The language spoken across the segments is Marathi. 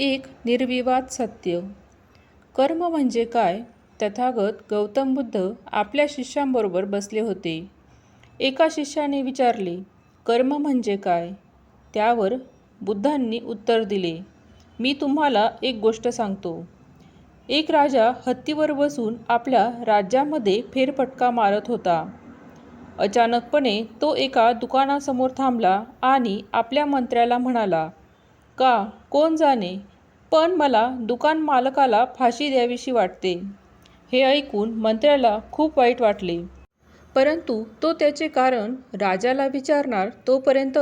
एक निर्विवाद सत्य. कर्म म्हणजे काय? तथागत गौतम बुद्ध आपल्या शिष्यांबरोबर बसले होते. एका शिष्याने विचारले कर्म म्हणजे काय? त्यावर बुद्धांनी उत्तर दिले मी तुम्हाला एक गोष्ट सांगतो. एक राजा हत्तीवर बसून आपल्या राज्यामध्ये फेरफटका मारत होता. अचानकपणे तो एका दुकानासमोर थांबला आणि आपल्या मंत्र्याला म्हणाला का? कोण जाणे? पण मला दुकान मालकाला फाशी द्यावीशी वाटते. हे ऐकून मंत्र्याला खूप वाईट वाटले. परंतु तो त्याचे कारण राजाला विचारणार तोपर्यंत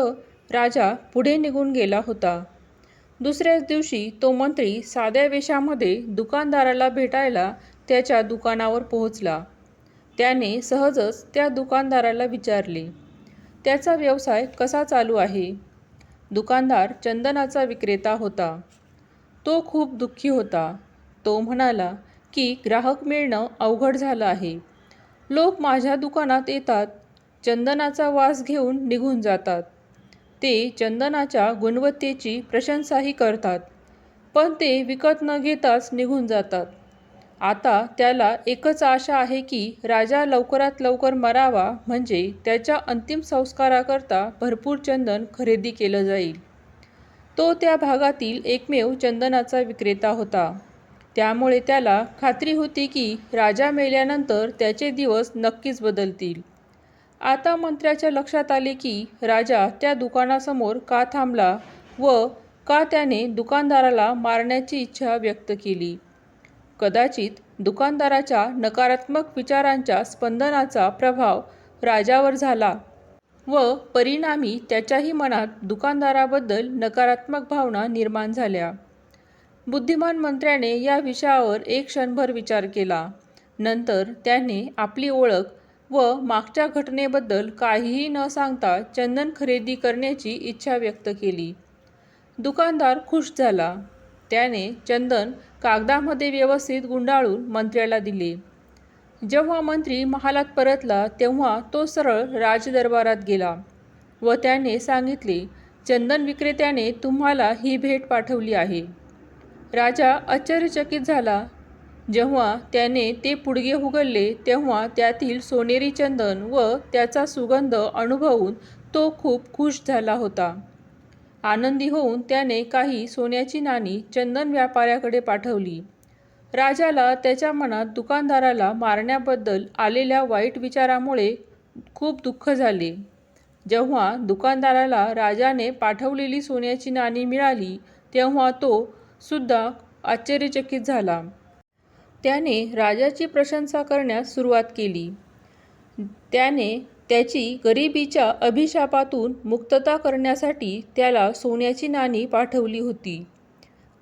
राजा पुढे निघून गेला होता. दुसऱ्याच दिवशी तो मंत्री साध्या वेशामध्ये दुकानदाराला भेटायला त्याच्या दुकानावर पोहोचला. त्याने सहजच त्या दुकानदाराला विचारले त्याचा व्यवसाय कसा चालू आहे? दुकानदार चंदनाचा विक्रेता होता. तो खूप दुःखी होता. तो म्हणाला की ग्राहक मिळणं अवघड झालं आहे. लोक माझ्या दुकानात येतात. चंदनाचा वास घेऊन निघून जातात. ते चंदनाच्या गुणवत्तेची प्रशंसाही करतात. पण ते विकत न घेताच निघून जातात. आता त्याला एकच आशा आहे की राजा लवकरात लवकर मरावा म्हणजे त्याच्या अंतिम संस्काराकरता भरपूर चंदन खरेदी केलं जाईल. तो त्या भागातील एकमेव चंदनाचा विक्रेता होता. त्यामुळे त्याला खात्री होती की राजा मेल्यानंतर त्याचे दिवस नक्कीच बदलतील. आता मंत्र्याच्या लक्षात आले की राजा त्या दुकानासमोर का थांबला व का त्याने दुकानदाराला मारण्याची इच्छा व्यक्त केली. कदाचित दुकानदाराच्या नकारात्मक विचारांच्या स्पंदनाचा प्रभाव राजावर झाला व परिणामी त्याच्याही मनात दुकानदाराबद्दल नकारात्मक भावना निर्माण झाल्या. बुद्धिमान मंत्र्याने या विषयावर एक क्षणभर विचार केला. नंतर त्याने आपली ओळख व मागच्या घटनेबद्दल काहीही न सांगता चंदन खरेदी करण्याची इच्छा व्यक्त केली. दुकानदार खुश झाला. त्याने चंदन कागदामध्ये व्यवस्थित गुंडाळून मंत्र्याला दिले. जेव्हा मंत्री महालात परतला तेव्हा तो सरळ राजदरबारात गेला व त्याने सांगितले चंदन विक्रेत्याने तुम्हाला ही भेट पाठवली आहे. राजा आश्चर्यचकित झाला. जेव्हा त्याने ते पुडगे उघडले तेव्हा त्यातील सोनेरी चंदन व त्याचा सुगंध अनुभवून तो खूप खुश झाला होता. आनंदी होऊन त्याने काही सोन्याची नाणी चंदन व्यापाऱ्याकडे पाठवली. राजाला त्याच्या मनात दुकानदाराला मारण्याबद्दल आलेल्या वाईट विचारामुळे खूप दुःख झाले. जेव्हा दुकानदाराला राजाने पाठवलेली सोन्याची नाणी मिळाली तेव्हा तो सुद्धा आश्चर्यचकित झाला. त्याने राजाची प्रशंसा करण्यास सुरुवात केली. त्याने त्याची गरिबीच्या अभिशापातून मुक्तता करण्यासाठी त्याला सोन्याची नाणी पाठवली होती.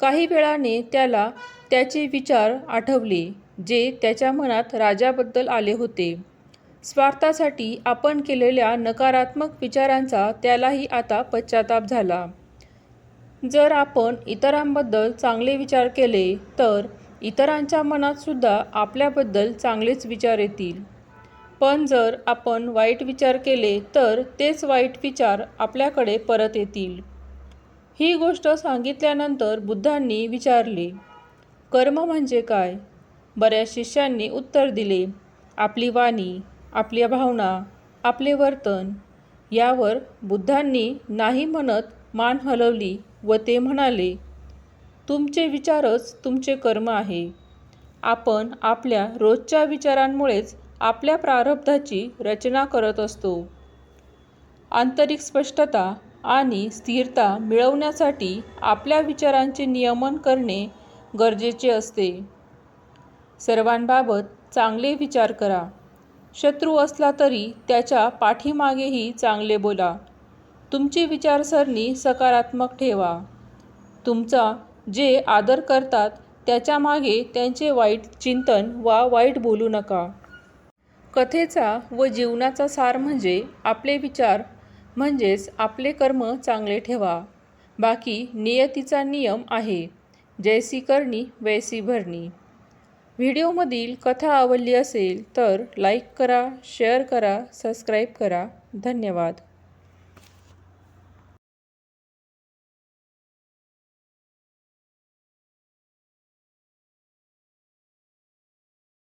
काही वेळाने त्याला त्याचे विचार आठवले जे त्याच्या मनात राजाबद्दल आले होते. स्वार्थासाठी आपण केलेल्या नकारात्मक विचारांचा त्यालाही आता पश्चाताप झाला. जर आपण इतरांबद्दल चांगले विचार केले तर इतरांच्या मनातसुद्धा आपल्याबद्दल चांगलेच विचार येतील. पण जर आपण वाईट विचार केले तर तेच वाईट विचार आपल्याकडे परत येतील. ही गोष्ट सांगितल्यानंतर बुद्धांनी विचारले कर्म म्हणजे काय? बऱ्याच शिष्यांनी उत्तर दिले आपली वाणी आपल्या भावना आपले वर्तन यावर बुद्धांनी नाही म्हणत मान हलवली व ते म्हणाले तुमचे विचारच तुमचे कर्म आहे. आपण आपल्या रोजच्या विचारांमुळेच आपल्या प्रारब्धाची रचना करत असतो. आंतरिक स्पष्टता आणि स्थिरता मिळवण्यासाठी आपल्या विचारांचे नियमन करणे गरजेचे असते. सर्वांबाबत चांगले विचार करा. शत्रू असला तरी त्याच्या पाठीमागेही चांगले बोला. तुमची विचारसरणी सकारात्मक ठेवा. तुमचा जे आदर करतात त्याच्यामागे त्यांचे वाईट चिंतन वा वाईट बोलू नका. कथेचा व जीवनाचा सार म्हणजे आपले विचार म्हणजेच आपले कर्म चांगले ठेवा. बाकी नियतीचा नियम आहे जैसी करणी वैसी भरणी. व्हिडिओमधील कथा आवडली असेल तर लाईक करा शेअर करा सबस्क्राईब करा. धन्यवाद.